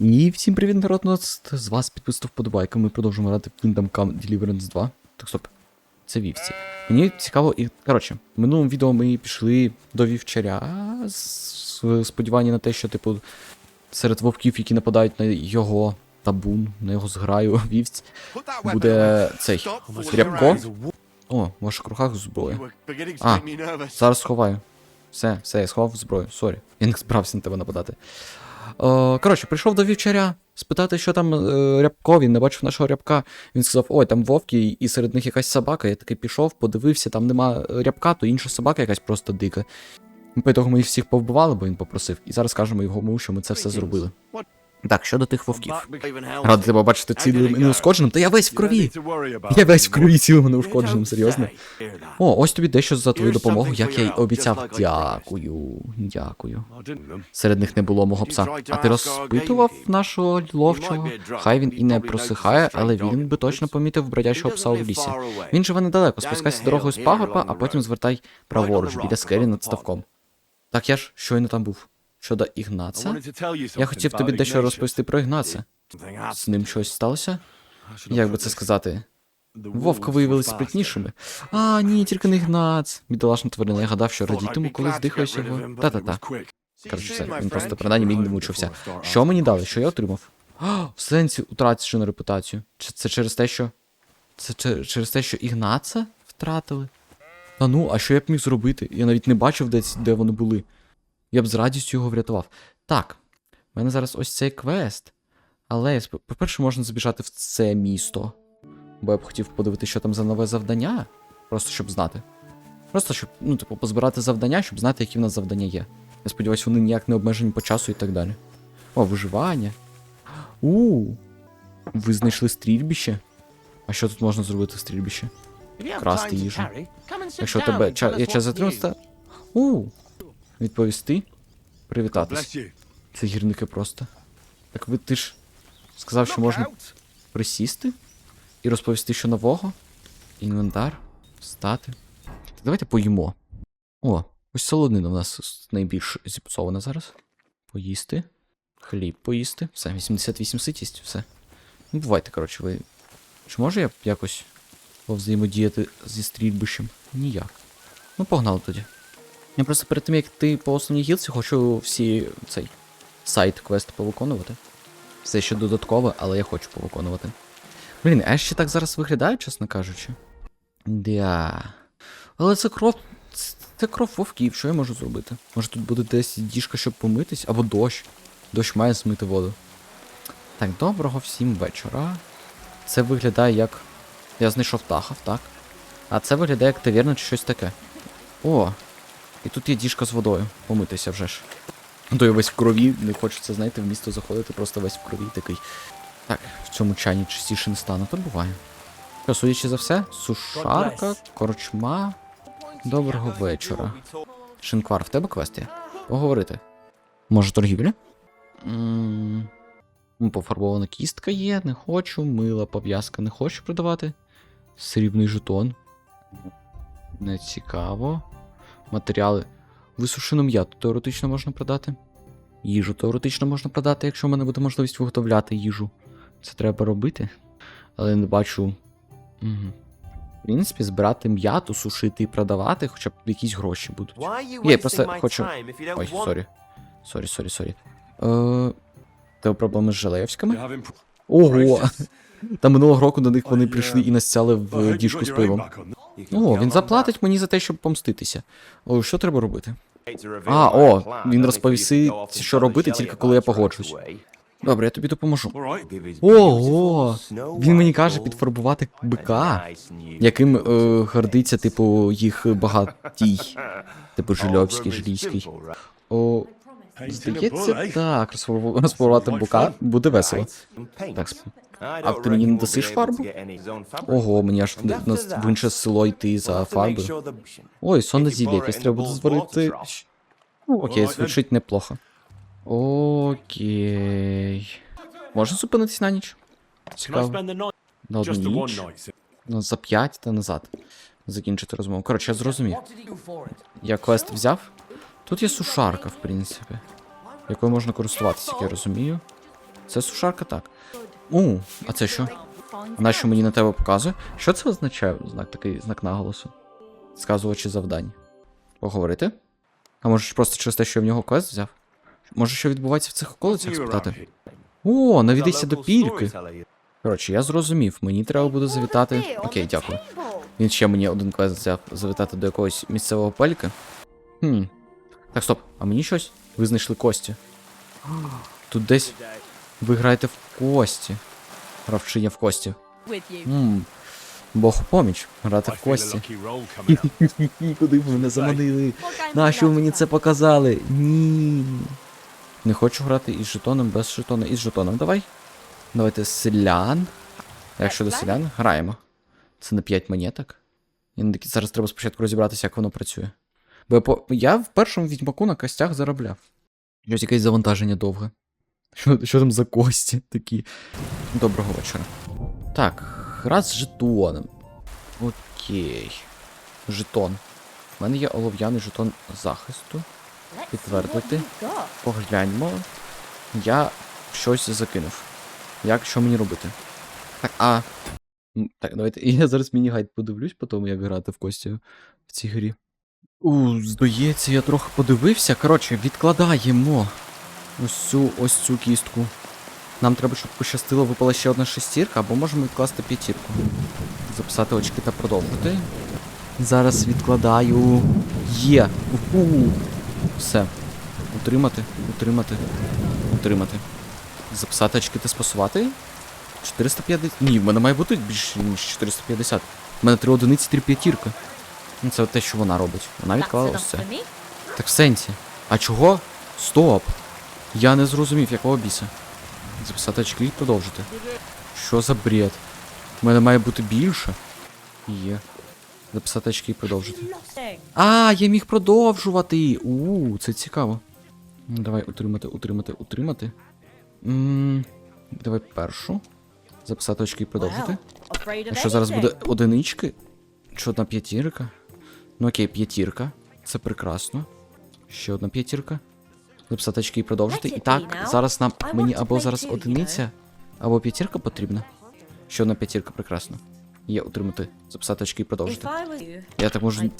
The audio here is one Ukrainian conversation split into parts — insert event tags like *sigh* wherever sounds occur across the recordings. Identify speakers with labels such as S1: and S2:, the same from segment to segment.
S1: І всім привіт, народ, нас з вас підписав вподобайка. Ми продовжуємо грати в Kingdom Come Deliverance 2. Так, стоп. Це вівці. Мені цікаво, і. Коротше, в минулому відео ми пішли до вівчаря з сподівання на те, що, типу, серед вовків, які нападають на його табун, на його зграю *laughs* вівць, буде цей рябко. О, в ваших руках зброя. А, Зараз сховаю. Все, все, я сховав зброю. Сорі. Я не збирався на тебе нападати. Е, коротше, прийшов до вівчаря спитати, що там е, рябко, він не бачив нашого рябка. Він сказав, ой, там вовки, і серед них якась собака. Я таки пішов, подивився, там нема рябка, то інша собака якась просто дика. По того ми їх всіх повбивали, бо він попросив. І зараз кажемо йому, що ми це все зробили. Так, щодо тих вовків. Радий тебе бачити цілим і неушкодженим, та я весь в крові. Я весь в крові цілим і неушкодженим, серйозно. О, ось тобі дещо за твою допомогу, як я й обіцяв. Дякую, дякую. Серед них не було мого пса. А ти розпитував нашого ловчого? Хай він і не просихає, але він би точно помітив бродячого пса у лісі. Він живе недалеко, спускайся дорогою з пагорба, а потім звертай праворуч біля скелі над ставком. Так я ж щойно там був. Щодо Ігнаца? Я хотів тобі дещо розповісти про Ігнаца. З ним щось сталося? Як би це сказати? Вовка виявились спритнішими. А, ні, тільки не Ігнац. Бідолашна тварина, я гадав, що радітиму, коли здихаюсь його. Та-та-та. Коротше, все, він просто принаймні мені не мучився. Що мені дали? Що я отримав? А, в сенсі утрачену репутацію. Чи це через те, що. Це через те, що Ігнаца втратили? Та ну, а що я б міг зробити? Я навіть не бачив, де, де вони були. Я б з радістю його врятував. Так, в мене зараз ось цей квест. Але, по-перше, можна забіжати в це місто. Бо я б хотів подивитися, що там за нове завдання. Просто щоб знати. Просто щоб, ну, типу, позбирати завдання, щоб знати, які в нас завдання є. Я сподіваюся, вони ніяк не обмежені по часу і так далі. О, виживання. У, ви знайшли стрільбище? А що тут можна зробити в стрільбищі?
S2: Красти їжу.
S1: Якщо тебе ча... є час затриматися. У, відповісти. Привітатись. Це гірники просто. Так ви ти ж сказав, що можна присісти і розповісти, що нового. Інвентар. Встати. Так, давайте поїмо. О, ось солонина у нас найбільш зіпсована зараз. Поїсти. Хліб поїсти. Все, 88 ситість, все. Ну, бувайте, коротше, ви. Чи можу я якось повзаємодіяти зі стрільбищем? Ніяк. Ну, погнали тоді. Я просто перед тим, як ти по основній гілці, хочу всі цей сайт квест повиконувати. Все ще додаткове, але я хочу повиконувати. Блін, а я ще так зараз виглядаю, чесно кажучи. Дя. Але це кров. Це, кров вовків, що я можу зробити? Може тут буде десь діжка, щоб помитись, або дощ. Дощ має змити воду. Так, доброго всім вечора. Це виглядає як. Я знайшов тахав, так? А це виглядає як таверна чи щось таке. О, і тут є діжка з водою. Помитися вже ж. То я весь в крові, не хочеться, знаєте, в місто заходити, просто весь в крові такий. Так, в цьому чайні частіше не стане, то буває. Що, судячи за все, сушарка, корчма. Доброго вечора. Шинквар, в тебе квест є? Поговорити. Може, торгівля? М, ну, Пофарбована кістка є, не хочу. Мила пов'язка не хочу продавати. Срібний жетон. Не цікаво. Матеріали. Висушену м'яту теоретично можна продати. Їжу теоретично можна продати, якщо в мене буде можливість виготовляти їжу. Це треба робити. Але не бачу. Угу. В принципі, збирати м'яту, сушити і продавати, хоча б якісь гроші будуть.
S2: Я просто хочу.
S1: Ой, сорі. Сорі, сорі, сорі. Е, тебе проблеми з Желеївськими? Ого! Та минулого року до них вони прийшли і настяли в діжку з пивом. О, він заплатить мені за те, щоб помститися. О, що треба робити?
S2: А, о, він розповісти, що робити, тільки коли я погоджусь.
S1: Добре, я тобі допоможу. Ого! Він мені каже підфарбувати бика, яким е, гордиться, типу, їх багатій. *laughs* Типу Жильовський, Жилійський. О, здається, так, розфарбувати бука буде весело. Так,
S2: А ти мені не дасиш фарбу?
S1: Ого, мені аж в, інше село йти за фарбою. Ой, сонне зілля, якесь треба буде зварити. Окей, звучить неплохо. Окей. Можна зупинитись на ніч? Цікаво. На одну ніч? Ну, за п'ять та назад. Закінчити розмову. Коротше, я зрозумів. Я квест взяв. Тут є сушарка, в принципі, якою можна користуватися, як я розумію. Це сушарка так. У, а це що? Вона що мені на тебе показує? Що це означає? Знак такий знак наголосу. Сказувачі завдань. Поговорити? А може просто через те, що я в нього квест взяв? Може, що відбувається в цих околицях спитати? О, навідайся до пільки. Коротше, я зрозумів, мені треба буде завітати. Окей, дякую. Він ще мені один квест взяв завітати до якогось місцевого пелька. Хм. Так, стоп, а мені щось? Ви знайшли кості. Тут десь ви граєте в кості. Гравчиня в кості. Ммм. Бог у поміч, грати в кості. *laughs* Куди ви мене заманили? Нащо ви мені це показали? Ні. Не хочу грати із жетоном, без жетона, із жетоном. Давай. Давайте селян. Якщо до селян, граємо. Це на 5 монеток. І зараз треба спочатку розібратися, як воно працює. Бо я, по... я в першому відьмаку на костях заробляв. Щось якесь завантаження довге. Що, що там за кості такі? Доброго вечора. Так, гра з жетоном. Окей. Жетон. У мене є олов'яний жетон захисту. Підтвердити. Погляньмо. Я щось закинув. Як що мені робити? Так, а. Так, давайте. Я зараз міні-гайд подивлюсь по тому, як грати в кості в цій грі. У, здається, я трохи подивився. Коротше, відкладаємо ось цю ось цю кістку. Нам треба, щоб пощастило, випала ще одна шестірка, або можемо відкласти п'ятірку. Записати очки та продовжити. Зараз відкладаю. Є. Уху. Все. Утримати, утримати, утримати. Записати очки та спасувати. 450. Ні, в мене має бути більше, ніж 450. У мене три одиниці, три п'ятірка. Ну, це те, що вона робить. Вона відклала ось це. Так в сенсі. А чого? Стоп. Я не зрозумів, якого біса. Записати очки і продовжити. Що за бред? У мене має бути більше. Є. Записати очки і продовжити. А, я міг продовжувати. У, це цікаво. Давай утримати, утримати, утримати. м давай першу. Записати очки і продовжити. Якщо зараз буде одинички, чи одна п'ятірка. Ну окей, п'ятірка. Це прекрасно. Ще одна п'ятірка. Записати очки і продовжити. І так, зараз нам мені або зараз одиниця, або п'ятірка потрібна. Ще одна п'ятірка, прекрасно. Є утримати, записати очки і продовжити. Я так можу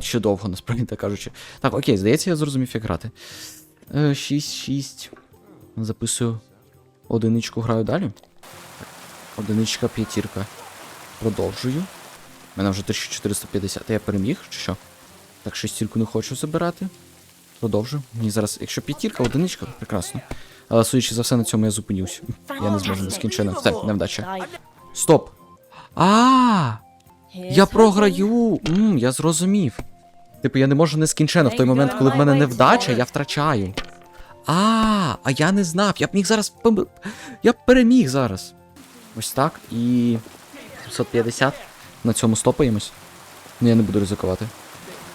S1: ще довго, насправді так кажучи. Так, окей, здається, я зрозумів, як грати. Е, 6, 6. Записую одиничку, граю далі. Одиничка, п'ятірка. Продовжую. У мене вже 1450. Я переміг, чи що? Так, шестірку не хочу забирати. Продовжую. Мені зараз, якщо п'ятірка, одиничка, прекрасно. Але судячи за все, на цьому я зупинюсь. Я не зможу нескінченно. Все, невдача. Стоп! А! Я програю! Мм, я зрозумів. Типу, я не можу нескінченно. В той момент, коли в мене невдача, я втрачаю. А, а я не знав. Я б міг зараз. Я б переміг зараз. Ось так. І. 750. На цьому стопаємось. Ну я не буду ризикувати.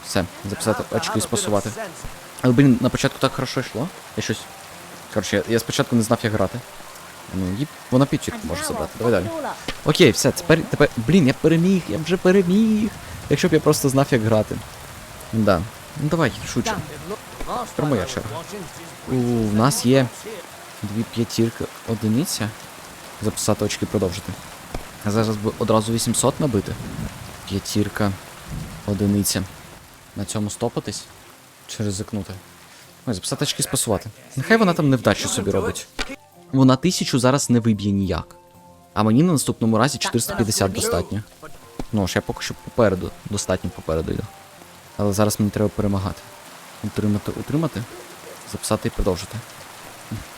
S1: Все, записати очки і спасувати. Але, блін, на початку так хорошо йшло. Я щось. Коротше, я, я спочатку не знав, як грати. Ну, і вона п'ятірку може забрати. Давай далі. Окей, все, тепер, тепер. Блін, я переміг, я вже переміг. Якщо б я просто знав, як грати. Да. Ну давай, шучу. Тепер моя черга. У в нас є дві п'ятірки одиниця. Записати очки продовжити. Зараз би одразу 800 набити. П'ятірка, одиниця. На цьому стопатись? Чи ризикнути? Ой, записати очки спасувати. Нехай вона там невдачу собі робить. Вона тисячу зараз не виб'є ніяк. А мені на наступному разі 450 достатньо. Ну ж я поки що попереду, достатньо попереду йду. Але зараз мені треба перемагати. Утримати, утримати, записати і продовжити.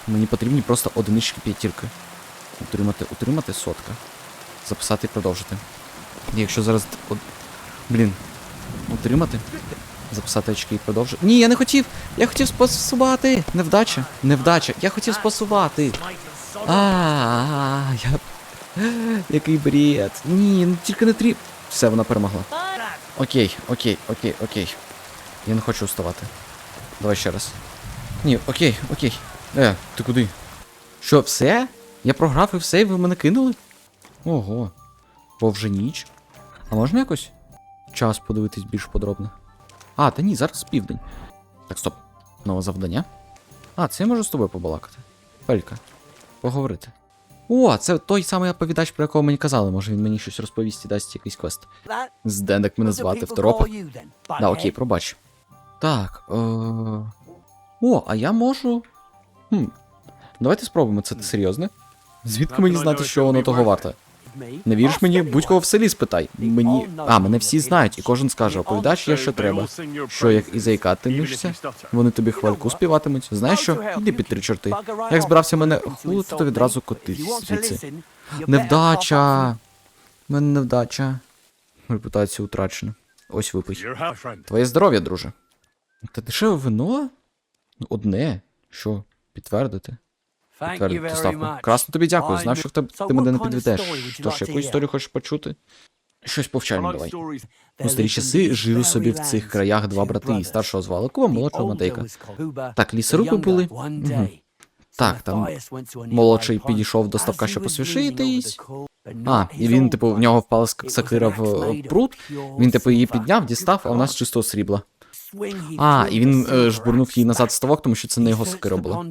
S1: Мені потрібні просто одинички п'ятірки. Утримати, утримати, сотка. Записати і продовжити. Якщо зараз. От... Блін. Утримати. Записати очки і продовжити. Ні, я не хотів! Я хотів спасувати! Невдача! Невдача! Я хотів спасувати! А, я. Який бред. Ні, ну тільки не трі. Все, вона перемогла. Окей, окей, окей, окей. Я не хочу вставати. Давай ще раз. Ні, окей, окей. Е, ти куди? Що, все? Я програв і все, і ви мене кинули? Ого. Бо вже ніч. А можна якось час подивитись більш подробно? А, та ні, зараз південь. Так, стоп. Нове завдання. А, це я можу з тобою побалакати. Пелька. поговорити. О, це той самий оповідач, про якого мені казали. Може він мені щось розповість і дасть якийсь квест. Здендек мене звати второп. Да, окей, пробач. Так. Е... О, а я можу. Хм. Давайте спробуємо, це серйозне. Звідки мені знати, що воно того варте? Не віриш мені? Будь-кого в селі спитай. Мені. А, мене всі знають, і кожен скаже, оповідач є, що треба. Що, як і заїкатимешся, вони тобі хвальку співатимуть. Знаєш що? Іди під три чорти. Як збирався мене хулити, то відразу коти звідси. Невдача! У мене невдача. Репутація утрачена. Ось випий. Твоє здоров'я, друже. Та дешеве вино? Ну, Одне. Що, підтвердити? Підтвердити ставку. Красно тобі дякую. Знав, що тебе ти мене не підведеш. Тож, яку історію хочеш почути? Щось повчальне давай. У старі часи жили собі в цих краях два брати, і старшого звали Куба, молодшого Матейка. Так, лісорубі були. Мгм. Так, там молодший підійшов до ставка, щоб посвішитись. А, і він, типу, в нього впала сокира в е, пруд. Він, типу, її підняв, дістав, а в нас чистого срібла. А, і він е, жбурнув її назад ставок, тому що це не його сокира була.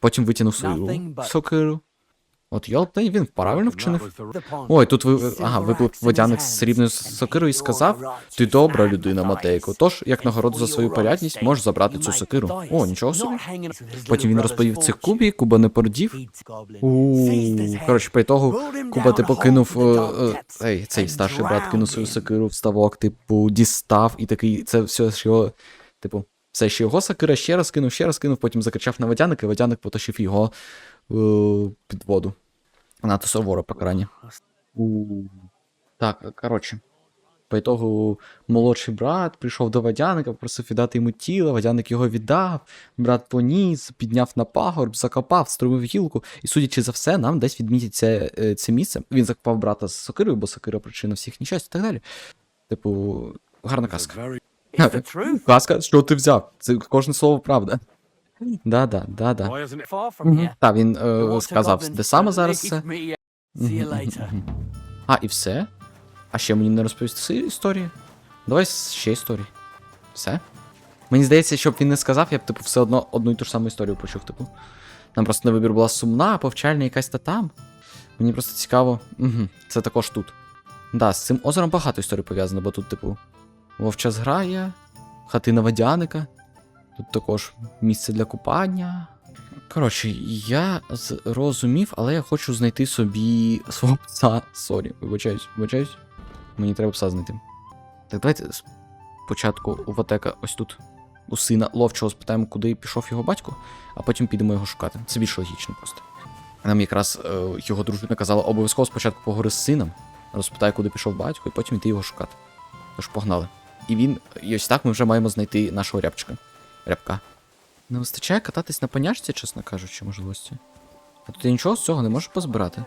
S1: Потім витягнув свою сокиру. От йолтай, він правильно вчинив. Ой, тут ви. Ага, виплив водяник з срібною сокирою і сказав: Ти добра людина, Матейко. Тож, як нагороду за свою порядність, можеш забрати цю сокиру. О, нічого собі. Потім він розповів цих Кубі, Куба не породів. Коротше, по ітогу Куба типу кинув. е, е, Ей, цей старший брат кинув свою сокиру в ставок, типу, дістав, і такий, це все ж його, типу, все ще його сокира, ще раз кинув, ще раз кинув, потім закричав на водяника, і водяник потащив його е, під воду. Надто суворе покарання. Так, коротше. По ітогу молодший брат прийшов до водяника, просив віддати йому тіло, водяник його віддав, брат поніс, підняв на пагорб, закопав, струмив гілку, і, судячи за все, нам десь відмітять це, е, це місце. Він закопав брата з сокирою, бо сокира причина всіх нещасть і так далі. Типу, гарна казка. Казка, що ти взяв? Це кожне слово правда. Да-да, да-да. Та, він е, сказав, де саме зараз це. А, і все? А ще мені не розповісти історії? Давай ще історії. Все? Мені здається, щоб він не сказав, я б типу все одно одну і ту ж саму історію почув, типу. Там просто на вибір була сумна, повчальна якась та там. Мені просто цікаво. Угу, це також тут. Да, з цим озером багато історій пов'язано, бо тут, типу, вовча зграя, хатина водяника. Тут також місце для купання. Коротше, я зрозумів, але я хочу знайти собі свого пса. Сорі, вибачаюсь, вибачаюсь. Мені треба пса знайти. Так, давайте спочатку у Ватека ось тут. У сина ловчого спитаємо, куди пішов його батько, а потім підемо його шукати. Це більш логічно просто. Нам якраз е, його дружина казала, обов'язково спочатку поговори з сином, розпитай, куди пішов батько, і потім йти його шукати. Тож погнали. І він, і ось так ми вже маємо знайти нашого рябчика. Рябка. Не вистачає кататись на поняшці, чесно кажучи, можливості. А тут я нічого з цього не можу позбирати.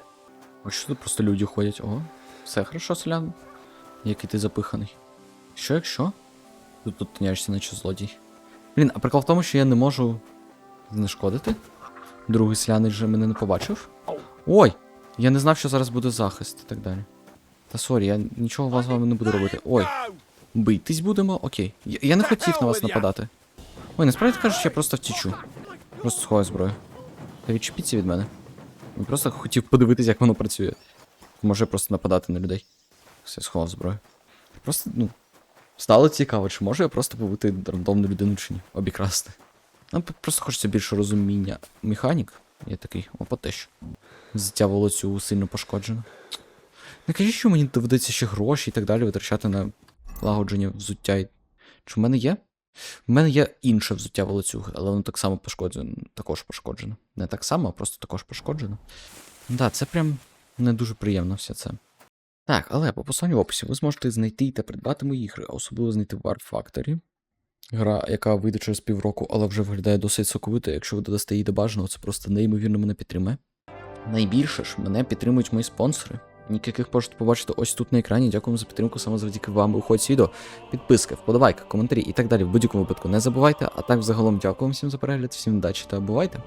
S1: Ось що тут просто люди ходять. О, все хорошо, селян. Який ти запиханий. Що якщо? Тут тут тиняєшся, наче злодій. Блін, а прикол в тому, що я не можу знешкодити. Другий селянин же мене не побачив. Ой! Я не знав, що зараз буде захист і так далі. Та сорі, я нічого з вами не буду робити. Ой. Бийтесь будемо? Окей. Я, я не хотів на вас нападати. Ой, насправді кажучи, я просто втічу. Просто сховаю зброю. Та відчепіться від мене. Я просто хотів подивитись, як воно працює. Може просто нападати на людей. Все, сховав зброю. Просто, ну. Стало цікаво, чи можу я просто побути рандомну людину чи ні? Обікрасти. П- просто хочеться більше розуміння. Механік. Я такий, опа те що. Зиття волоцю сильно пошкоджено. Не кажіть, що мені доведеться ще гроші і так далі витрачати на лагодження взуття. Чи в мене є? В мене є інше взуття волоцюги, але воно так само пошкоджено. Також пошкоджено. Не так само, а просто також пошкоджено. Да, це прям не дуже приємно все це. Так, але по посланню в описі ви зможете знайти та придбати мої ігри, а особливо знайти в War Factory. Гра, яка вийде через півроку, але вже виглядає досить соковито. Якщо ви додасте її до бажаного, це просто неймовірно мене підтримає. Найбільше ж мене підтримують мої спонсори. Ніяких можете побачити ось тут на екрані. Дякуємо за підтримку саме завдяки вам виходить відео. Підписки, вподобайка, коментарі і так далі. В будь-якому випадку не забувайте. А так, взагалом, дякую всім за перегляд, всім удачі та бувайте!